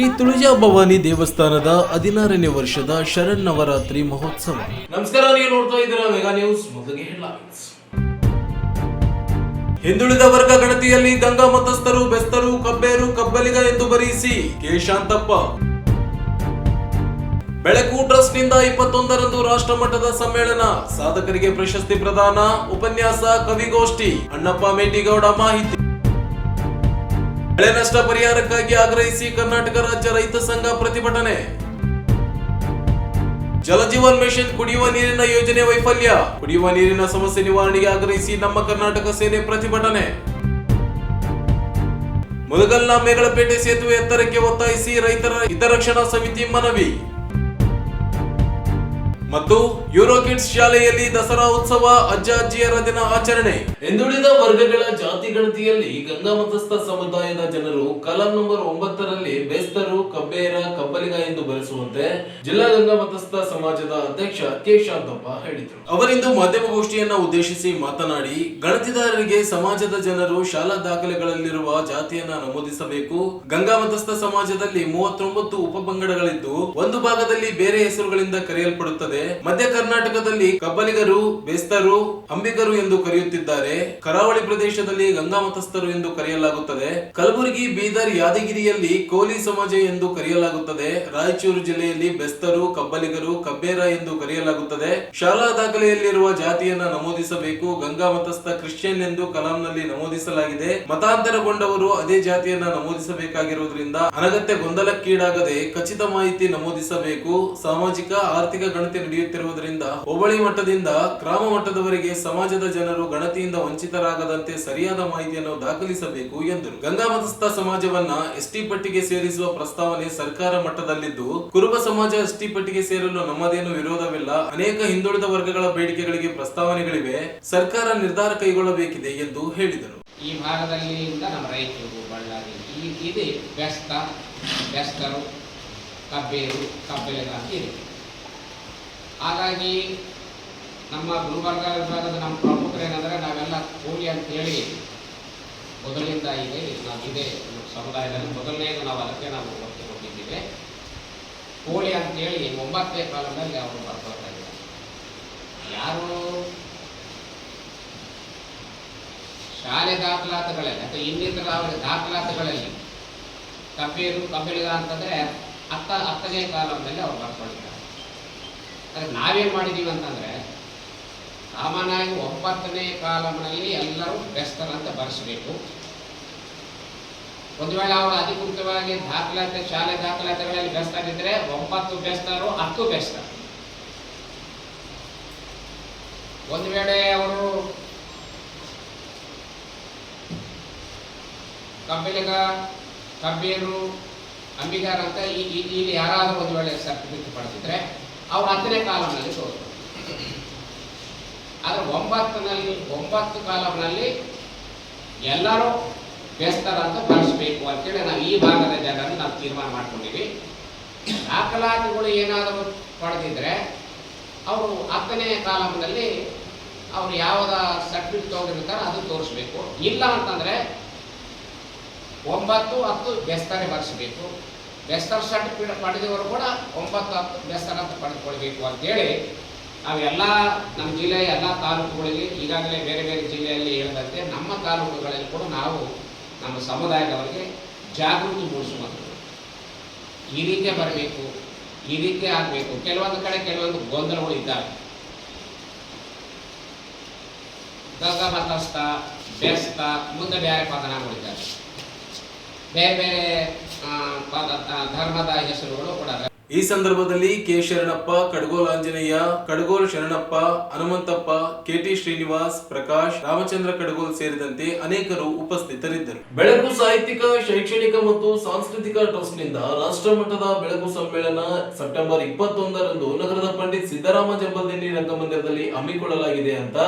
ಶ್ರೀ ತುಳಜಾ ಭವಾನಿ ದೇವಸ್ಥಾನದ ಹದಿನಾರನೇ ವರ್ಷದ ಶರಣ್ ನವರಾತ್ರಿ ಮಹೋತ್ಸವ. ನಮಸ್ಕಾರ, ನೀವು ನೋಡ್ತಾ ಇದ್ದೀರಾ ಮೆಗಾ ನ್ಯೂಸ್ ಮೊದಲಿಗೆ ಹೆಡ್ಲೈನ್ಸ್. ಹಿಂದುಳಿದ ವರ್ಗ ಗಣತಿಯಲ್ಲಿ ಗಂಗಾ ಮತಸ್ಥರು, ಬೆಸ್ತರು, ಕಬ್ಬೇರು, ಕಬ್ಬಲಿಗ ಎಂದು ಬರೆಯಿಸಿ ಕೆ. ಶಾಂತಪ್ಪ. ಬೆಳಕು ಟ್ರಸ್ಟ್ನಿಂದ ಇಪ್ಪತ್ತೊಂದರಂದು ರಾಷ್ಟ್ರಮಟ್ಟದ ಸಮ್ಮೇಳನ. ಸಾಧಕರಿಗೆ ಪ್ರಶಸ್ತಿ ಪ್ರದಾನ, ಉಪನ್ಯಾಸ, ಕವಿಗೋಷ್ಠಿ, ಅಣ್ಣಪ್ಪ ಮೇಟಿಗೌಡ ಮಾಹಿತಿ. ಬೆಳೆ ನಷ್ಟ ಪರಿಹಾರಕ್ಕಾಗಿ ಆಗ್ರಹಿಸಿ ಕರ್ನಾಟಕ ರಾಜ್ಯ ರೈತ ಸಂಘ ಪ್ರತಿಭಟನೆ. ಜಲಜೀವನ್ ಮಿಷನ್ ಕುಡಿಯುವ ನೀರಿನ ಯೋಜನೆ ವೈಫಲ್ಯ. ಕುಡಿಯುವ ನೀರಿನ ಸಮಸ್ಯೆ ನಿವಾರಣೆಗೆ ಆಗ್ರಹಿಸಿ ನಮ್ಮ ಕರ್ನಾಟಕ ಸೇನೆ ಪ್ರತಿಭಟನೆ. ಮುದಗಲ್ನ ಮೇಗಳಪೇಟೆ ಸೇತುವೆ ಎತ್ತರಕ್ಕೆ ಒತ್ತಾಯಿಸಿ ರೈತರ ಹಿತರಕ್ಷಣಾ ಸಮಿತಿ ಮನವಿ. ಮತ್ತು ಯೂರೋ ಕಿಡ್ಸ್ ಶಾಲೆಯಲ್ಲಿ ದಸರಾ ಉತ್ಸವ ಅಜ್ಜ ಅಜ್ಜಿಯರ ದಿನ ಆಚರಣೆ. ಹಿಂದುಳಿದ ವರ್ಗಗಳ ಜಾತಿ ಗಣತಿಯಲ್ಲಿ ಗಂಗಾ ಮತಸ್ಥ ಸಮುದಾಯದ ಜನರು ಕಲಂ ನಂಬರ್ ಒಂಬತ್ತರಲ್ಲಿ ಬೇಸ್ತರು ಕಬ್ಬೇರ ಕಬ್ಬಲಿಗ ಎಂದು ಬರೆಸುವಂತೆ ಜಿಲ್ಲಾ ಗಂಗಾ ಮತಸ್ಥ ಸಮಾಜದ ಅಧ್ಯಕ್ಷ ಕೆ ಶಾಂತಪ್ಪ ಹೇಳಿದರು. ಅವರಿಂದು ಮಾಧ್ಯಮಗೋಷ್ಠಿಯನ್ನ ಉದ್ದೇಶಿಸಿ ಮಾತನಾಡಿ ಗಣತಿದಾರರಿಗೆ ಸಮಾಜದ ಜನರು ಶಾಲಾ ದಾಖಲೆಗಳಲ್ಲಿರುವ ಜಾತಿಯನ್ನ ನಮೂದಿಸಬೇಕು. ಗಂಗಾ ಮತಸ್ಥ ಸಮಾಜದಲ್ಲಿ ಮೂವತ್ತೊಂಬತ್ತು ಉಪಪಂಗಡಗಳಿದ್ದು ಒಂದು ಭಾಗದಲ್ಲಿ ಬೇರೆ ಹೆಸರುಗಳಿಂದ ಕರೆಯಲ್ಪಡುತ್ತದೆ. ಮಧ್ಯ ಕರ್ನಾಟಕದಲ್ಲಿ ಕಬ್ಬಲಿಗರು, ಬೇಸ್ತರು, ಅಂಬಿಗರು ಎಂದು ಕರೆಯುತ್ತಿದ್ದಾರೆ. ಕರಾವಳಿ ಪ್ರದೇಶದಲ್ಲಿ ಗಂಗಾ ಮತಸ್ಥರು ಎಂದು ಕರೆಯಲಾಗುತ್ತದೆ. ಕಲಬುರಗಿ, ಬೀದರ್, ಯಾದಗಿರಿಯಲ್ಲಿ ಕೋಲಿ ಸಮಾಜ ಎಂದು ಕರೆಯಲಾಗುತ್ತದೆ. ರಾಯಚೂರು ಜಿಲ್ಲೆಯಲ್ಲಿ ಬೆಸ್ತರು, ಕಬ್ಬಲಿಗರು, ಕಬ್ಬೇರ ಎಂದು ಕರೆಯಲಾಗುತ್ತದೆ. ಶಾಲಾ ದಾಖಲೆಯಲ್ಲಿರುವ ಜಾತಿಯನ್ನ ನಮೂದಿಸಬೇಕು. ಗಂಗಾ ಮತಸ್ಥ ಕ್ರಿಶ್ಚಿಯನ್ ಎಂದು ಕಲಾಂನಲ್ಲಿ ನಮೂದಿಸಲಾಗಿದೆ. ಮತಾಂತರಗೊಂಡವರು ಅದೇ ಜಾತಿಯನ್ನ ನಮೂದಿಸಬೇಕಾಗಿರುವುದರಿಂದ ಅನಗತ್ಯ ಗೊಂದಲಕ್ಕೀಡಾಗದೆ ಖಚಿತ ಮಾಹಿತಿ ನಮೂದಿಸಬೇಕು. ಸಾಮಾಜಿಕ, ಆರ್ಥಿಕ ಗಣತಿ ನಡೆಯುತ್ತಿರುವುದರಿಂದ ಹೋಬಳಿ ಮಟ್ಟದಿಂದ ಗ್ರಾಮ ಮಟ್ಟದವರೆಗೆ ಸಮಾಜದ ಜನರು ಗಣತಿಯಿಂದ ವಂಚಿತರಾಗದಂತೆ ಸರಿಯಾದ ಮಾಹಿತಿಯನ್ನು ದಾಖಲಿಸಬೇಕು ಎಂದರು. ಗಂಗಾ ಮತಸ್ಥ ಸಮಾಜವನ್ನ ಎಸ್ಟಿ ಪಟ್ಟಿಗೆ ಸೇರಿಸುವ ಪ್ರಸ್ತಾವನೆ ಸರ್ಕಾರ ಮಟ್ಟದಲ್ಲಿದ್ದು, ಕುರುಬ ಸಮಾಜ ಎಸ್ಟಿ ಪಟ್ಟಿಗೆ ಸೇರಲು ನಮ್ಮದೇನು ವಿರೋಧವಿಲ್ಲ. ಅನೇಕ ಹಿಂದುಳಿದ ವರ್ಗಗಳ ಬೇಡಿಕೆಗಳಿಗೆ ಪ್ರಸ್ತಾವನೆಗಳಿವೆ. ಸರ್ಕಾರ ನಿರ್ಧಾರ ಕೈಗೊಳ್ಳಬೇಕಿದೆ ಎಂದು ಹೇಳಿದರು. ಈ ಭಾಗದಲ್ಲಿ ನಮ್ಮ ರೈತರು, ಬಳ್ಳಾರಿ ಇದೆ ಬೆಸ್ತ ಬೆಸ್ತರು ಕಬ್ಬೇರು ಕಬ್ಬೆಲೆಗಾಗಿ ಇದೆ. ಹಾಗಾಗಿ ನಮ್ಮ ಗುಲ್ಬರ್ಗ ವಿಭಾಗದ ನಮ್ಮ ಪ್ರಮುಖರು ಏನಂದರೆ ನಾವೆಲ್ಲ ಕೂಲಿ ಅಂತೇಳಿ ಮೊದಲಿಂದ ಇದೆ ನಾವು ಇದೆ ಸಮುದಾಯದಲ್ಲಿ ಮೊದಲನೇದು ನಾವು ಅದಕ್ಕೆ ನಾವು ಒತ್ತು ಕೊಟ್ಟಿದ್ದೇವೆ. ಕೋಳಿ ಅಂತೇಳಿ ಒಂಬತ್ತನೇ ಕಾಲದಲ್ಲಿ ಅವರು ಬರ್ಕೊಳ್ತಾ ಇದ್ದಾರೆ. ಯಾರು ಶಾಲೆ ದಾಖಲಾತಿಗಳಲ್ಲಿ ಅಥವಾ ಇನ್ನಿತರ ಅವರ ದಾಖಲಾತಿಗಳಲ್ಲಿ ಕಬ್ಬೇರು ಕಬ್ಬಿಳಿಗ ಅಂತಂದರೆ ಹತ್ತ ಹತ್ತನೇ ಕಾಲದಲ್ಲಿ ಅವ್ರು ಬರ್ಕೊಂಡಿದ್ದಾರೆ ಅದಕ್ಕೆ ನಾವೇನು ಮಾಡಿದ್ದೀವಿ ಅಂತಂದರೆ ಸಾಮಾನ್ಯವಾಗಿ ಒಂಬತ್ತನೇ ಕಾಲಮ್ನಲ್ಲಿ ಎಲ್ಲರೂ ಬೆಸ್ತರಂತ ಬರೆಸಬೇಕು. ಒಂದು ವೇಳೆ ಅವರು ಅಧಿಕೃತವಾಗಿ ದಾಖಲಾತಿ, ಶಾಲೆ ದಾಖಲಾತಿಗಳಲ್ಲಿ ಬೆಸ್ತಾಗಿದ್ದರೆ ಒಂಬತ್ತು ಬೆಸ್ತರು ಹತ್ತು ಬೆಸ್ತ ಒಂದು ವೇಳೆ ಅವರು ಕಬ್ಬಿಲಿಗ ಕಬ್ಬೇರು ಅಂಬಿಗಾರ್ ಅಂತ ಈ- ಇಲ್ಲಿ ಯಾರಾದರೂ ಒಂದು ವೇಳೆ ಸರ್ಟಿಫಿಕೇಟ್ ಪಡೆದಿದ್ರೆ ಅವ್ರು ಹತ್ತನೇ ಕಾಲಂನಲ್ಲಿ ತೋರಿಸ್ಬೇಕು ಆದರೆ ಒಂಬತ್ತನಲ್ಲಿ ಒಂಬತ್ತು ಕಾಲಂನಲ್ಲಿ ಎಲ್ಲರೂ ಬೆಸ್ತಾರಂತ ಬಳಸಬೇಕು ಅಂತೇಳಿ ನಾವು ಈ ಭಾಗದ ಜನರನ್ನು ನಾವು ತೀರ್ಮಾನ ಮಾಡ್ಕೊಂಡಿವಿ. ದಾಖಲಾತಿಗಳು ಏನಾದರೂ ಪಡೆದಿದ್ರೆ ಅವರು ಹತ್ತನೇ ಕಾಲಂನಲ್ಲಿ ಅವ್ರು ಯಾವ್ದ ಸರ್ಟಿಫಿಕೇಟ್ ತಗೊಂಡಿರ್ತಾರೋ ಅದು ತೋರಿಸ್ಬೇಕು. ಇಲ್ಲ ಅಂತಂದರೆ ಒಂಬತ್ತು ಹತ್ತು ಬೆಸ್ತಾರೆ ಬರೆಸಬೇಕು ಬೆಸ್ತರ್ ಸರ್ಟಿಫಿಕೇಟ್ ಪಡೆದವರು ಕೂಡ ಒಂಬತ್ತು ಹತ್ತು ಬೆಸ್ತರ್ ಅಂತ ಪಡೆದುಕೊಳ್ಬೇಕು ಅಂತೇಳಿ ನಾವೆಲ್ಲ ನಮ್ಮ ಜಿಲ್ಲೆಯ ಎಲ್ಲ ತಾಲೂಕುಗಳಲ್ಲಿ, ಈಗಾಗಲೇ ಬೇರೆ ಬೇರೆ ಜಿಲ್ಲೆಯಲ್ಲಿ ಹೇಳಿದಂತೆ ನಮ್ಮ ತಾಲೂಕುಗಳಲ್ಲಿ ಕೂಡ ನಾವು ನಮ್ಮ ಸಮುದಾಯದವರಿಗೆ ಜಾಗೃತಿ ಮೂಡಿಸುವಂಥದ್ದು. ಈ ರೀತಿಯ ಬರಬೇಕು, ಈ ರೀತಿ ಆಗಬೇಕು. ಕೆಲವೊಂದು ಕಡೆ ಕೆಲವೊಂದು ಗೊಂದಲಗಳು ಇದ್ದಾವೆ. ಗಂಗಾ ಮತಸ್ಥ ಬೆಸ್ತ, ಮುಂದೆ ಬೇರೆ ಪದನಾಗಳಿದ್ದಾರೆ ಬೇರೆ ಬೇರೆ ಧರ್ಮದ ಹೆಸರುಗಳು ಕೂಡ ಈ ಸಂದರ್ಭದಲ್ಲಿ ಕೆ ಶರಣಪ್ಪ ಕಡಗೋಲ್ ಆಂಜನೇಯ ಕಡಗೋಲ್ ಶರಣಪ್ಪ ಹನುಮಂತಪ್ಪ ಕೆಟಿ ಶ್ರೀನಿವಾಸ್ ಪ್ರಕಾಶ್ ರಾಮಚಂದ್ರ ಕಡಗೋಲ್ ಸೇರಿದಂತೆ ಅನೇಕರು ಉಪಸ್ಥಿತರಿದ್ದರು. ಬೆಳಕು ಸಾಹಿತ್ಯಿಕ ಶೈಕ್ಷಣಿಕ ಮತ್ತು ಸಾಂಸ್ಕೃತಿಕ ಟ್ರಸ್ಟ್ನಿಂದ ರಾಷ್ಟ್ರ ಮಟ್ಟದ ಬೆಳಕು ಸಮ್ಮೇಳನ ಸೆಪ್ಟೆಂಬರ್ ಇಪ್ಪತ್ತೊಂದರಂದು ನಗರದ ಪಂಡಿತ್ ಸಿದ್ದರಾಮ ಜಂಬಲ್ದಿನ್ನಿ ರಂಗಮಂದಿರದಲ್ಲಿ ಹಮ್ಮಿಕೊಳ್ಳಲಾಗಿದೆ ಅಂತ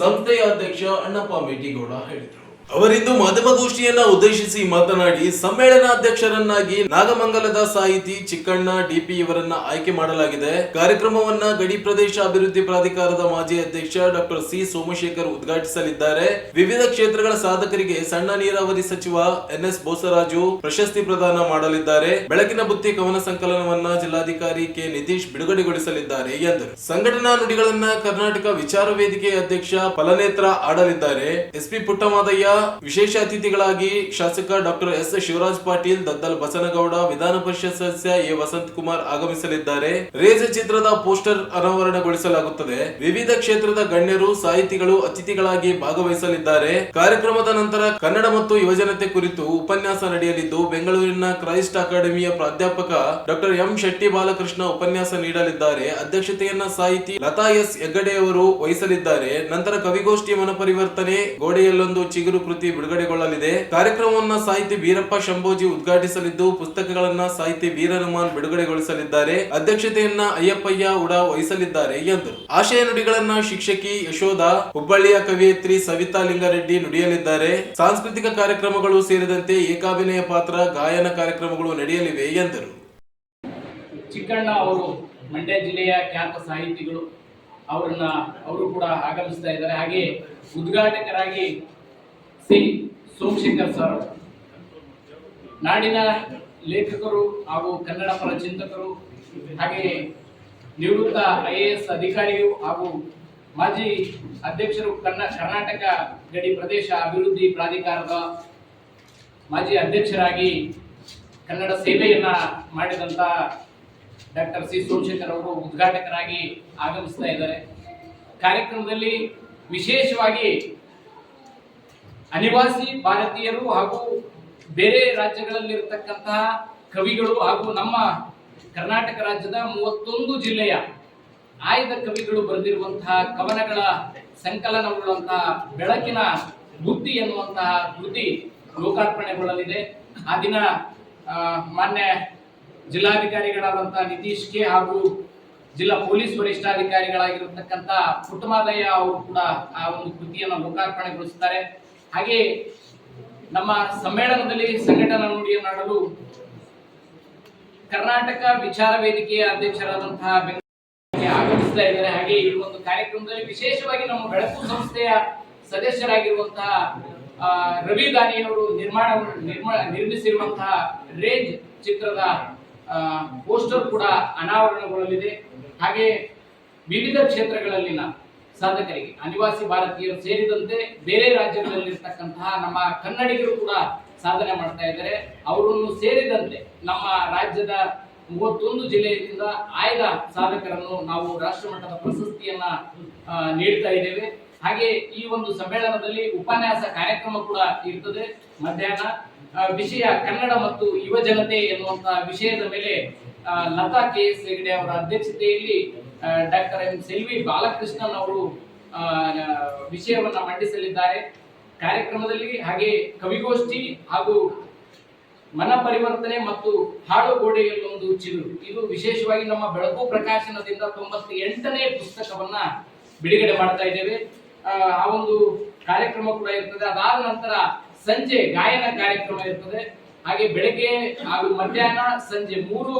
ಸಂಸ್ಥೆಯ ಅಧ್ಯಕ್ಷ ಅಣ್ಣಪ್ಪ ಮೇಟಿಗೌಡ ಹೇಳಿದರು. ಅವರಿಂದು ಮಾಧ್ಯಮಗೋಷ್ಠಿಯನ್ನ ಉದ್ದೇಶಿಸಿ ಮಾತನಾಡಿ ಸಮ್ಮೇಳನಾಧ್ಯಕ್ಷರನ್ನಾಗಿ ನಾಗಮಂಗಲದ ಸಾಹಿತಿ ಚಿಕ್ಕಣ್ಣ ಡಿಪಿ ಇವರನ್ನ ಆಯ್ಕೆ ಮಾಡಲಾಗಿದೆ. ಕಾರ್ಯಕ್ರಮವನ್ನ ಗಡಿ ಪ್ರದೇಶ ಅಭಿವೃದ್ಧಿ ಪ್ರಾಧಿಕಾರದ ಮಾಜಿ ಅಧ್ಯಕ್ಷ ಡಾಕ್ಟರ್ ಸಿ ಸೋಮಶೇಖರ್ ಉದ್ಘಾಟಿಸಲಿದ್ದಾರೆ. ವಿವಿಧ ಕ್ಷೇತ್ರಗಳ ಸಾಧಕರಿಗೆ ಸಣ್ಣ ನೀರಾವರಿ ಸಚಿವ ಎನ್ಎಸ್ ಬೋಸರಾಜು ಪ್ರಶಸ್ತಿ ಪ್ರದಾನ ಮಾಡಲಿದ್ದಾರೆ. ಬೆಳಕಿನ ಬುತ್ತಿ ಕವನ ಸಂಕಲನವನ್ನ ಜಿಲ್ಲಾಧಿಕಾರಿ ಕೆ ನಿತೀಶ್ ಬಿಡುಗಡೆಗೊಳಿಸಲಿದ್ದಾರೆ ಎಂದರು. ಸಂಘಟನಾ ನುಡಿಗಳನ್ನ ಕರ್ನಾಟಕ ವಿಚಾರ ವೇದಿಕೆ ಅಧ್ಯಕ್ಷ ಫಲನೇತ್ರ ಆಡಲಿದ್ದಾರೆ. ಎಸ್ಪಿ ಪುಟ್ಟಮಾದಯ್ಯ ವಿಶೇಷ ಅತಿಥಿಗಳಾಗಿ ಶಾಸಕ ಡಾಕ್ಟರ್ ಎಸ್ ಶಿವರಾಜ್ ಪಾಟೀಲ್ ದದ್ದಲ್ ಬಸನಗೌಡ, ವಿಧಾನ ಪರಿಷತ್ ಸದಸ್ಯ ಎ ವಸಂತ್ ಕುಮಾರ್ ಆಗಮಿಸಲಿದ್ದಾರೆ. ರೇಜ ಚಿತ್ರದ ಪೋಸ್ಟರ್ ಅನಾವರಣಗೊಳಿಸಲಾಗುತ್ತದೆ. ವಿವಿಧ ಕ್ಷೇತ್ರದ ಗಣ್ಯರು, ಸಾಹಿತಿಗಳು, ಅತಿಥಿಗಳಾಗಿ ಭಾಗವಹಿಸಲಿದ್ದಾರೆ. ಕಾರ್ಯಕ್ರಮದ ನಂತರ ಕನ್ನಡ ಮತ್ತು ಯುವಜನತೆ ಕುರಿತು ಉಪನ್ಯಾಸ ನಡೆಯಲಿದ್ದು, ಬೆಂಗಳೂರಿನ ಕ್ರೈಸ್ಟ್ ಅಕಾಡೆಮಿಯ ಪ್ರಾಧ್ಯಾಪಕ ಡಾಕ್ಟರ್ ಎಂ ಶೆಟ್ಟಿ ಬಾಲಕೃಷ್ಣ ಉಪನ್ಯಾಸ ನೀಡಲಿದ್ದಾರೆ. ಅಧ್ಯಕ್ಷತೆಯನ್ನ ಸಾಹಿತಿ ಲತಾ ಎಸ್ ಹೆಗ್ಗಡೆಯವರು ವಹಿಸಲಿದ್ದಾರೆ. ನಂತರ ಕವಿಗೋಷ್ಠಿ ಮನಪರಿವರ್ತನೆ, ಗೋಡೆಯಲ್ಲೊಂದು ಚಿಗುರು ಕೃತಿ ಬಿಡುಗಡೆಗೊಳ್ಳಲಿದೆ. ಕಾರ್ಯಕ್ರಮವನ್ನು ಸಾಹಿತಿ ವೀರಪ್ಪ ಶಂಭೋಜಿ ಉದ್ಘಾಟಿಸಲಿದ್ದು, ಪುಸ್ತಕಗಳನ್ನ ಸಾಹಿತಿ ವೀರನುಮಾನ್ ಬಿಡುಗಡೆಗೊಳಿಸಲಿದ್ದಾರೆ. ಅಧ್ಯಕ್ಷತೆಯನ್ನ ಅಯ್ಯಪ್ಪಯ್ಯ ಉಡ ವಹಿಸಲಿದ್ದಾರೆ ಎಂದರು. ಆಶಯ ನುಡಿಗಳನ್ನ ಶಿಕ್ಷಕಿ ಯಶೋಧ, ಹುಬ್ಬಳ್ಳಿಯ ಕವಿಯತ್ರಿ ಸವಿತಾ ಲಿಂಗಾರೆಡ್ಡಿ ನುಡಿಯಲಿದ್ದಾರೆ. ಸಾಂಸ್ಕೃತಿಕ ಕಾರ್ಯಕ್ರಮಗಳು ಸೇರಿದಂತೆ ಏಕಾಭಿನಯ ಪಾತ್ರ, ಗಾಯನ ಕಾರ್ಯಕ್ರಮಗಳು ನಡೆಯಲಿವೆ ಎಂದರು. ಚಿಕ್ಕಣ್ಣ ಅವರು ಮಂಡ್ಯ ಜಿಲ್ಲೆಯ ಖ್ಯಾತ ಸಾಹಿತಿಗಳು. ಅವರನ್ನ ಅವರು ಕೂಡ ಆಗಮಿಸ್ತಾ ಇದ್ದಾರೆ. ಹಾಗೆ ಉದ್ಘಾಟಕರಾಗಿ ಸಿ. ಸೋಮಶೇಖರ್ ಸರ್. ನಾಡಿನ ಲೇಖಕರು ಹಾಗೂ ಕನ್ನಡ ಪರ ಚಿಂತಕರು ಹಾಗೆಯೇ ನಿವೃತ್ತ ಐ ಎ ಎಸ್ ಅಧಿಕಾರಿಯು ಹಾಗೂ ಮಾಜಿ ಅಧ್ಯಕ್ಷರು ಕನ್ನ ಕರ್ನಾಟಕ ಗಡಿ ಪ್ರದೇಶ ಅಭಿವೃದ್ಧಿ ಪ್ರಾಧಿಕಾರದ ಮಾಜಿ ಅಧ್ಯಕ್ಷರಾಗಿ ಕನ್ನಡ ಸೇವೆಯನ್ನ ಮಾಡಿದಂತ ಡಾಕ್ಟರ್ ಸಿ ಸೋಮಶೇಖರ್ ಅವರು ಉದ್ಘಾಟಕರಾಗಿ ಆಗಮಿಸ್ತಾ ಇದ್ದಾರೆ. ಕಾರ್ಯಕ್ರಮದಲ್ಲಿ ವಿಶೇಷವಾಗಿ ಅನಿವಾಸಿ ಭಾರತೀಯರು ಹಾಗೂ ಬೇರೆ ರಾಜ್ಯಗಳಲ್ಲಿರತಕ್ಕಂತಹ ಕವಿಗಳು ಹಾಗೂ ನಮ್ಮ ಕರ್ನಾಟಕ ರಾಜ್ಯದ ಮೂವತ್ತೊಂದು ಜಿಲ್ಲೆಯ ಆಯ್ದ ಕವಿಗಳು ಬರೆದಿರುವಂತಹ ಕವನಗಳ ಸಂಕಲನಗೊಳ್ಳುವಂತಹ ಬೆಳಕಿನ ಬುದ್ಧಿ ಎನ್ನುವಂತಹ ಕೃತಿ ಲೋಕಾರ್ಪಣೆಗೊಳ್ಳಲಿದೆ. ಆ ದಿನ ಮಾನ್ಯ ಜಿಲ್ಲಾಧಿಕಾರಿಗಳಾದಂತಹ ನಿತೀಶ್ ಕೆ ಹಾಗೂ ಜಿಲ್ಲಾ ಪೊಲೀಸ್ ವರಿಷ್ಠಾಧಿಕಾರಿಗಳಾಗಿರತಕ್ಕಂತ ಪುಟ್ಟಮಾದಯ್ಯ ಅವರು ಕೂಡ ಆ ಒಂದು ಕೃತಿಯನ್ನು ಲೋಕಾರ್ಪಣೆಗೊಳಿಸುತ್ತಾರೆ ಹಾಗೆ ನಮ್ಮ ಸಮ್ಮೇಳನದಲ್ಲಿ ಸಂಘಟನಾ ನುಡಿಯನ್ನಾಡಲು ಕರ್ನಾಟಕ ವಿಚಾರ ವೇದಿಕೆಯ ಅಧ್ಯಕ್ಷರಾದಂತಹ ಬೆಂಗಳೂರಿಗೆ ಆಗಮಿಸ್ತಾ ಇದ್ದಾರೆ. ಹಾಗೆ ಈ ಒಂದು ಕಾರ್ಯಕ್ರಮದಲ್ಲಿ ವಿಶೇಷವಾಗಿ ನಮ್ಮ ಬೆಳಕು ಸಂಸ್ಥೆಯ ಸದಸ್ಯರಾಗಿರುವಂತಹ ರವಿ ದಾನಿಯವರು ನಿರ್ಮಾಣ ನಿರ್ಮಾಣ ನಿರ್ಮಿಸಿರುವಂತಹ ರೇಂಜ್ ಚಿತ್ರದ ಪೋಸ್ಟರ್ ಕೂಡ ಅನಾವರಣಗೊಳ್ಳಲಿದೆ. ಹಾಗೆ ವಿವಿಧ ಕ್ಷೇತ್ರಗಳಲ್ಲಿನ ಸಾಧಕರಿಗೆ ಅನಿವಾಸಿ ಭಾರತೀಯರು ಸೇರಿದಂತೆ ಬೇರೆ ರಾಜ್ಯಗಳಲ್ಲಿರ್ತಕ್ಕಂತಹ ನಮ್ಮ ಕನ್ನಡಿಗರು ಕೂಡ ಸಾಧನೆ ಮಾಡ್ತಾ ಇದ್ದಾರೆ. ಅವರನ್ನು ಸೇರಿದಂತೆ ನಮ್ಮ ರಾಜ್ಯದ ಮೂವತ್ತೊಂದು ಜಿಲ್ಲೆಯಿಂದ ಆಯ್ದ ಸಾಧಕರನ್ನು ನಾವು ರಾಷ್ಟ್ರ ಮಟ್ಟದ ಪ್ರಶಸ್ತಿಯನ್ನ ನೀಡ್ತಾ ಇದ್ದೇವೆ. ಹಾಗೆ ಈ ಒಂದು ಸಮ್ಮೇಳನದಲ್ಲಿ ಉಪನ್ಯಾಸ ಕಾರ್ಯಕ್ರಮ ಕೂಡ ಇರ್ತದೆ. ಮಧ್ಯಾಹ್ನ ವಿಷಯ ಕನ್ನಡ ಮತ್ತು ಯುವ ಜನತೆ ಎನ್ನುವಂತಹ ವಿಷಯದ ಮೇಲೆ ಲತಾ ಕೆ ಎಸ್ ಹೆಗಡೆ ಅವರ ಅಧ್ಯಕ್ಷತೆಯಲ್ಲಿ ಡಾಕ್ಟರ್ ಎಂ ಸೆಲ್ವಿ ಬಾಲಕೃಷ್ಣನ್ ಅವರು ವಿಷಯವನ್ನು ಮಂಡಿಸಲಿದ್ದಾರೆ. ಕಾರ್ಯಕ್ರಮದಲ್ಲಿ ಹಾಗೆ ಕವಿಗೋಷ್ಠಿ ಹಾಗೂ ಮನ ಪರಿವರ್ತನೆ ಮತ್ತು ಹಾಡು ಗೋಡೆಯಲ್ಲೊಂದು ಚಿಗುರು. ಇದು ವಿಶೇಷವಾಗಿ ನಮ್ಮ ಬೆಳಕು ಪ್ರಕಾಶನದಿಂದ ತೊಂಬತ್ತ ಎಂಟನೇ ಪುಸ್ತಕವನ್ನ ಬಿಡುಗಡೆ ಮಾಡ್ತಾ ಇದ್ದೇವೆ. ಆ ಒಂದು ಕಾರ್ಯಕ್ರಮ ಕೂಡ ಇರ್ತದೆ. ಅದಾದ ನಂತರ ಸಂಜೆ ಗಾಯನ ಕಾರ್ಯಕ್ರಮ ಇರ್ತದೆ. ಹಾಗೆ ಬೆಳಗ್ಗೆ ಹಾಗೂ ಮಧ್ಯಾಹ್ನ ಸಂಜೆ ಮೂರು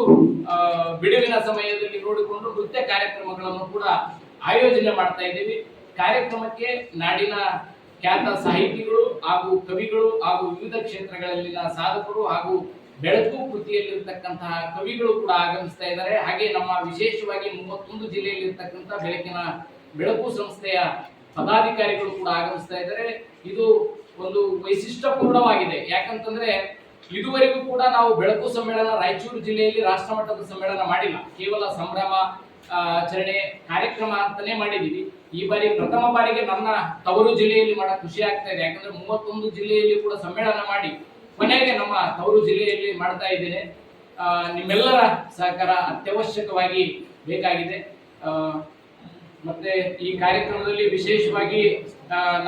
ಬಿಡುವಿನ ಸಮಯದಲ್ಲಿ ನೋಡಿಕೊಂಡು ನೃತ್ಯ ಕಾರ್ಯಕ್ರಮಗಳನ್ನು ಕೂಡ ಆಯೋಜನೆ ಮಾಡ್ತಾ ಇದ್ದೀವಿ. ಕಾರ್ಯಕ್ರಮಕ್ಕೆ ನಾಡಿನ ಖ್ಯಾತ ಸಾಹಿತಿಗಳು ಹಾಗೂ ಕವಿಗಳು ಹಾಗೂ ವಿವಿಧ ಕ್ಷೇತ್ರಗಳಲ್ಲಿನ ಸಾಧಕರು ಹಾಗೂ ಬೆಳಕು ಕೃತಿಯಲ್ಲಿರ್ತಕ್ಕಂತಹ ಕವಿಗಳು ಕೂಡ ಆಗಮಿಸ್ತಾ ಇದ್ದಾರೆ. ಹಾಗೆ ನಮ್ಮ ವಿಶೇಷವಾಗಿ ಮೂವತ್ತೊಂದು ಜಿಲ್ಲೆಯಲ್ಲಿ ಇರ್ತಕ್ಕಂಥ ಬೆಳಕಿನ ಬೆಳಕು ಸಂಸ್ಥೆಯ ಪದಾಧಿಕಾರಿಗಳು ಕೂಡ ಆಗಮಿಸ್ತಾ ಇದ್ದಾರೆ. ಇದು ಒಂದು ವೈಶಿಷ್ಟ್ಯಪೂರ್ಣವಾಗಿದೆ. ಯಾಕಂತಂದ್ರೆ ಇದುವರೆಗೂ ಕೂಡ ನಾವು ಬೆಳಕು ಸಮ್ಮೇಳನ ರಾಯಚೂರು ಜಿಲ್ಲೆಯಲ್ಲಿ ರಾಷ್ಟ್ರ ಮಟ್ಟದ ಸಮ್ಮೇಳನ ಮಾಡಿಲ್ಲ. ಕೇವಲ ಸಂಭ್ರಮ ಆಚರಣೆ ಕಾರ್ಯಕ್ರಮ ಅಂತಾನೆ ಮಾಡಿದ್ದೀವಿ. ಈ ಬಾರಿ ಪ್ರಥಮ ಬಾರಿಗೆ ನನ್ನ ತವರು ಜಿಲ್ಲೆಯಲ್ಲಿ ಮಾಡೋ ಖುಷಿ ಆಗ್ತಾ ಇದೆ. ಯಾಕಂದ್ರೆ ಮೂವತ್ತೊಂದು ಜಿಲ್ಲೆಯಲ್ಲಿ ಕೂಡ ಸಮ್ಮೇಳನ ಮಾಡಿ ಕೊನೆಗೆ ನಮ್ಮ ತವರು ಜಿಲ್ಲೆಯಲ್ಲಿ ಮಾಡ್ತಾ ಇದ್ದೇನೆ. ನಿಮ್ಮೆಲ್ಲರ ಸಹಕಾರ ಅತ್ಯವಶ್ಯಕವಾಗಿ ಬೇಕಾಗಿದೆ. ಮತ್ತೆ ಈ ಕಾರ್ಯಕ್ರಮದಲ್ಲಿ ವಿಶೇಷವಾಗಿ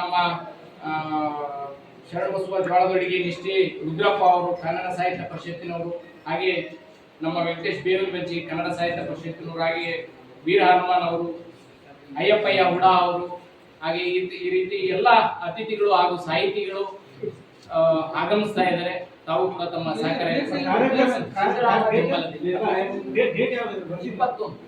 ನಮ್ಮ ಶರಣಬಸವ ಜ್ವಾಳದೊಡಿಗೆ ನಿಷ್ಠೆ ರುದ್ರಪ್ಪ ಅವರು ಕನ್ನಡ ಸಾಹಿತ್ಯ ಪರಿಷತ್ತಿನವರು ಹಾಗೆ ನಮ್ಮ ವೆಂಕಟೇಶ್ ಬೇರೂರು ಬೆಂಚಿ ಕನ್ನಡ ಸಾಹಿತ್ಯ ಪರಿಷತ್ತಿನವರು ಹಾಗೆ ವೀರ ಹನುಮಾನ್ ಅವರು ಅಯ್ಯಪ್ಪಯ್ಯ ಹುಡಾ ಅವರು ಹಾಗೆ ಈ ರೀತಿ ಎಲ್ಲ ಅತಿಥಿಗಳು ಹಾಗೂ ಸಾಹಿತಿಗಳು ಆಗಮಿಸ್ತಾ ಇದ್ದಾರೆ. ತಾವು ಕೂಡ ತಮ್ಮ ಸಹಕಾರ ಇಪ್ಪತ್ತೊಂದು.